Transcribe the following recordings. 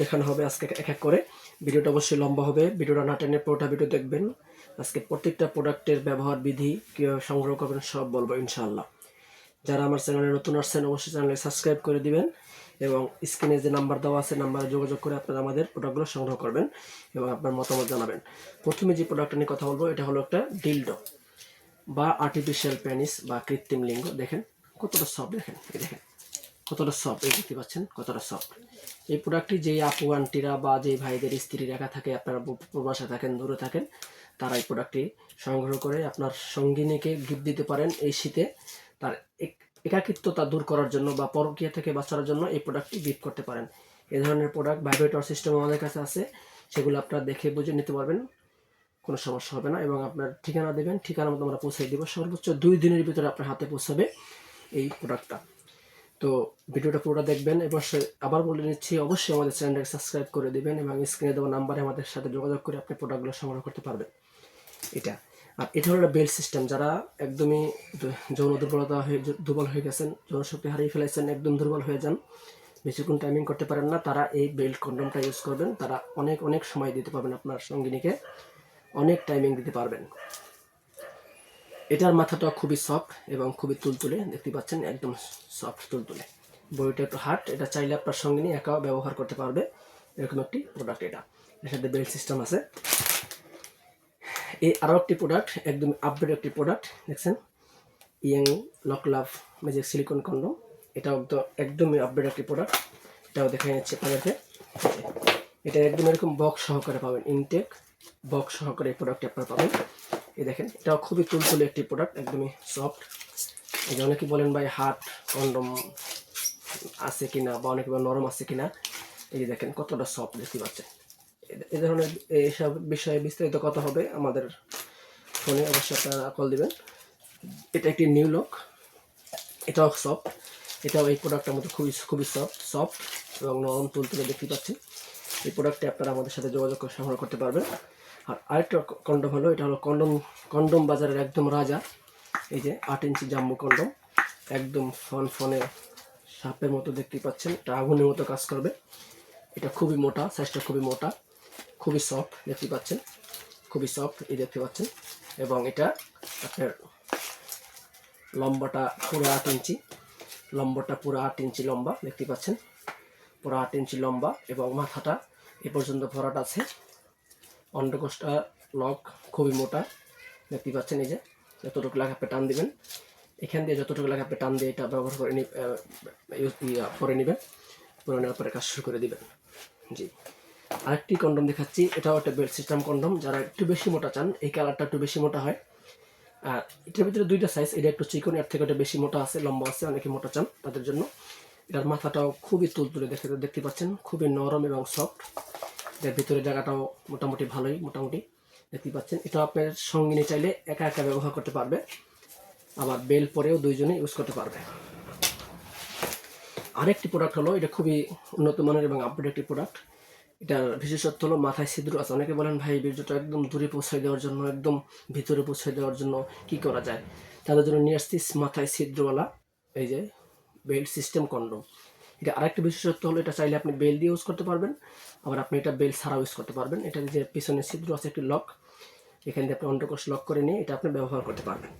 দেখানো হবে আজকে এক এক করে। ভিডিওটা অবশ্যই লম্বা হবে। ভিডিওটা না টেনে পুরোটা ভিডিও দেখবেন। আজকে প্রত্যেকটা প্রোডাক্টের ব্যবহার, বিধি কীভাবে সংগ্রহ করবেন সব বলব ইনশাআল্লাহ। যারা আমার চ্যানেলে নতুন আসছেন, অবশ্যই চ্যানেলে সাবস্ক্রাইব করে দিবেন এবং স্ক্রিনে যে নাম্বার দেওয়া আছে নাম্বারে যোগাযোগ করে আপনারা আমাদের প্রোডাক্টগুলো সংগ্রহ করবেন এবং আপনার মতামত জানাবেন। প্রথমে যে প্রোডাক্টটা নিয়ে কথা বলব, এটা হলো একটা ডিলডো বা আর্টিফিশিয়াল প্যানিস বা কৃত্রিম লিঙ্গ। দেখেন, কতটা সব দেখেন। দেখেন। কতটা সফট এই দেখতে পাচ্ছেন কতটা সফট এই প্রোডাক্টটি যেই আপু, আন্টিরা বা যেই ভাইদের স্ত্রীর একা থাকে, আপনারা প্রবাসে থাকেন, দূরে থাকেন, তারা এই প্রোডাক্টটি সংগ্রহ করে আপনার সঙ্গিনীকে গিফট দিতে পারেন এই শীতে। তার এক- একাকিত্বতা দূর করার জন্য বা পরকীয়া থেকে বাঁচার জন্য এই প্রোডাক্টটি গিফট করতে পারেন। এই ধরনের প্রোডাক্ট ভাইব্রেটর সিস্টেম আমাদের কাছে আছে, সেগুলো আপনারা দেখে বুঝে নিতে পারবেন, কোনো সমস্যা হবে না এবং আপনার ঠিকানা দেবেন, ঠিকানা মতো আমরা পৌঁছে দেবো। সর্বোচ্চ দুই দিনের ভিতরে আপনার হাতে পৌঁছাবে এই প্রোডাক্টটা তো ভিডিওটা পুরোটা দেখবেন এবং আবার বলে নিচ্ছি, অবশ্যই আমাদের চ্যানেলটাকে সাবস্ক্রাইব করে দিবেন এবং স্ক্রিনে দেওয়া নাম্বারে আমাদের সাথে যোগাযোগ করে আপনি প্রোডাক্টগুলো সংগ্রহ করতে পারবেন। এটা। আর এটা হলো বেল্ট সিস্টেম। যারা একদমই যৌন দুর্বলতা হয়ে, দুর্বল হয়ে গেছেন, যৌন শক্তি হারিয়ে ফেলেছেন, একদম দুর্বল হয়ে যান, বেশিক্ষণ টাইমিং করতে পারেন না। তারা এই বেল্ট কন্ডমটা ইউজ করবেন। তারা অনেক অনেক সময় দিতে পারবেন আপনার সঙ্গিনীকে। অনেক টাইমিং দিতে পারবেন। এটার মাথাটা খুবই সফট এবং খুবই তুলতুলে, দেখতে পাচ্ছেন, একদম সফট তুলতুলে। বইটা একটু হার্ড এটা চাইলে আপনার সঙ্গে নিয়ে একাও ব্যবহার করতে পারবে, এরকম একটি প্রোডাক্ট এটা। এর সাথে বেল্ট সিস্টেম আছে। এই আরও একটি প্রোডাক্ট একদম আপডেট একটি প্রোডাক্ট দেখছেন? Young lock love magic silicon condom এটাও একদম একদমই আপডেট একটি প্রোডাক্ট এটাও দেখা যাচ্ছে আপনাদেরকে। এটা একদম এরকম বক্স সহকারে পাবেন ইনটেক বক্স সহকারে এই প্রোডাক্টটি আপনারা পাবেন। এই দেখেন, এটাও খুবই তুলতুলে একটি প্রোডাক্ট একদমই সফট এই যে অনেকে বলেন, ভাই হার্ড কন্ডম আছে কিনা বা অনেকে নরম আছে কিনা? এই যে দেখেন, কতটা সফট দেখতে পাচ্ছেন। এ- ধরনের এইসব বিষয়ে বিস্তারিত কথা হবে আমাদের ফোনে, অবশ্যই আপনারা কল দিবেন। এটা একটি নিউ লক এটাও সফট এটাও এই প্রোডাক্টের মধ্যে খুবই খুবই সফট সফট এবং নরম তুলতুলে দেখতে পাচ্ছেন এই প্রোডাক্টটি আপনারা আমাদের সাথে যোগাযোগ সংগ্রহ করতে পারবেন। আর আরেকটা কন্ডম হলো, এটা হলো কন্ডম কন্ডম বাজারের একদম রাজা। এই যে আট ইঞ্চি জাম্বু কন্ডম, একদম ফন ফনে সাপের মতো দেখতে পাচ্ছেন। এটা আগুনের মতো কাজ করবে। এটা খুবই মোটা সাইজটা খুবই মোটা, খুবই সফট দেখতে পাচ্ছেন। খুবই সফট এই দেখতে পাচ্ছেন। এবং এটা আপনার লম্বাটা পুরো আট ইঞ্চি, লম্বাটা পুরো আট ইঞ্চি লম্বা দেখতে পাচ্ছেন। পুরো আট ইঞ্চি লম্বা এবং মাথাটা এ পর্যন্ত ভরাট আছে। অন্ডকোষটা লক খুবই মোটা। দেখতে পাচ্ছেন এই যে, যতটুকু লাগে আপনি টান দিবেন। এখান দিয়ে যতটুকু লাগে আপনি টান দিয়ে এটা ব্যবহার করে করে নেবেন। করে নেওয়ার পরে কাজ শুরু করে দিবেন। জি। আরেকটি কন্ডম দেখাচ্ছি, এটাও একটা বেল্ট সিস্টেম কন্ডম যারা একটু বেশি মোটা চান, এই কালারটা একটু বেশি মোটা হয়। আর এটার ভিতরে দুইটা সাইজ এটা একটু চিকন, এর থেকে ওটা বেশি মোটা আছে, লম্বা আছে, অনেকে মোটা চান তাদের জন্য। এটার মাথাটাও খুবই তুলতুলে দেখতে দেখতে পাচ্ছেন, খুবই নরম এবং সফট এর ভিতরে জায়গাটাও মোটামুটি ভালোই, মোটামুটি দেখতে পাচ্ছেন। এটা আপনার সঙ্গিনী চাইলে একা একা ব্যবহার করতে পারবে। আবার বেল পরেও দুইজনে ইউজ করতে পারবে। আরেকটি প্রোডাক্ট হলো, এটা খুবই উন্নত মানের এবং আপডেট একটি প্রোডাক্ট এটার বিশেষত্ব হলো, মাথায় ছিদ্র আছে। অনেকে বলেন, ভাই বীর্যটা একদম দূরে পৌঁছায় দেওয়ার জন্য, একদম ভিতরে পৌঁছায় দেওয়ার জন্য কি করা যায়? তাদের জন্য নিয়ে আসছি মাথায় ছিদ্রওয়ালা, এই যে বেল্ট সিস্টেম কন্ডম এটা আরেকটা বিশেষত্ব হলো, এটা চাইলে আপনি বেল দিয়ে ইউজ করতে পারবেন। আবার আপনি এটা বেল ছাড়াও ইউজ করতে পারবেন। এটা যে পিছনে ছিদ্র আছে, একটি লক এখান দিয়ে আপনি অন্ডকোষ লক করে নিয়ে এটা আপনি ব্যবহার করতে পারবেন।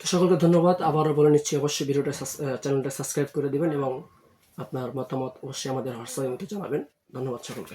তো সকলকে ধন্যবাদ। আবারও বলে নিচ্ছি, অবশ্যই ভিডিওটা চ্যানেলটা সাবস্ক্রাইব করে দিবেন এবং আপনার মতামত অবশ্যই আমাদের হোয়াটসঅ্যাপে জানাবেন। ধন্যবাদ সকলকে।